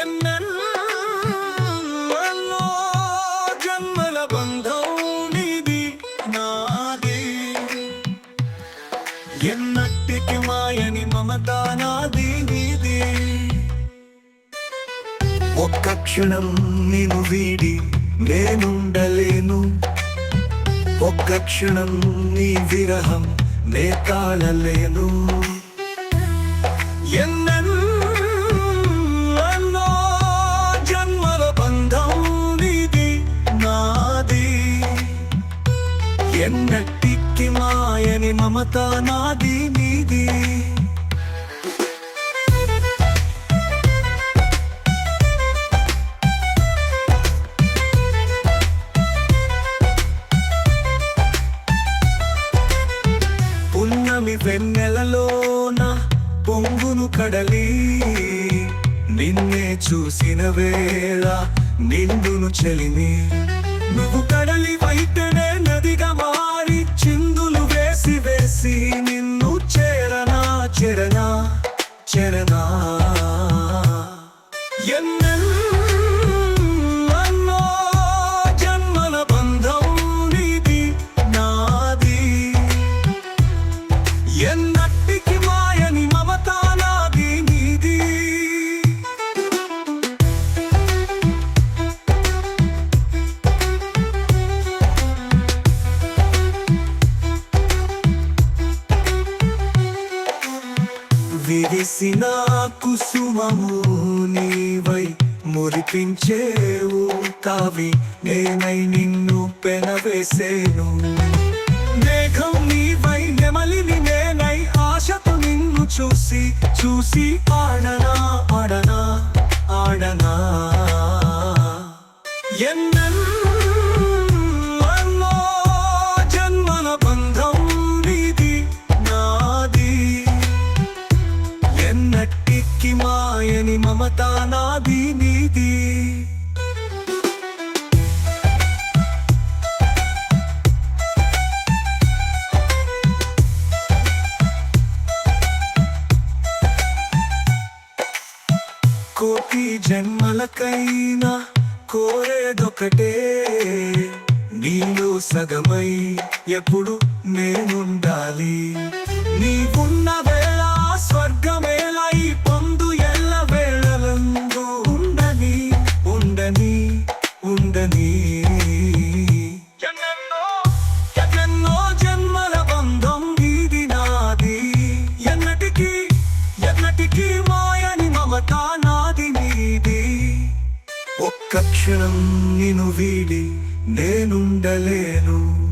ఎన్నెల్లో జన్మల బంధం నీది నాది. ఎన్నట్టికి మాయని మమత నాది నీది. ఒక్క క్షణం నేను వీడి నేనుండలేను. ఒక్క క్షణం నీ విరహం నే కాలలేను ఎన్న ఎన్నటికి మాయని మమత నాది నీది. పున్నమి వెన్నెలలోన పొంగును కడలి. నిన్నే చూసిన వేళ నిండును చెలిని నువ్వు కడలి వైతే చెరనా ఎన్నెన్నో జన్మల బంధం నీది నాది విరిసిన కుసుమము నీవై మురిపించేవు కావి. నేనై నిన్ను పెనవేసేను. మేఘం నీవై నెమలిని నేనై ఆశతో నిన్ను చూసి చూసి ఆడనా ఆడనా ఆడనా. ఎన్న మాయని నాది నీది కోటి జన్మలకైనా కోరేదొకటే. నీలో సగమై ఎప్పుడు నేనుండాలి. నీవు క్షణం నిను వీడి నేనుండలేను.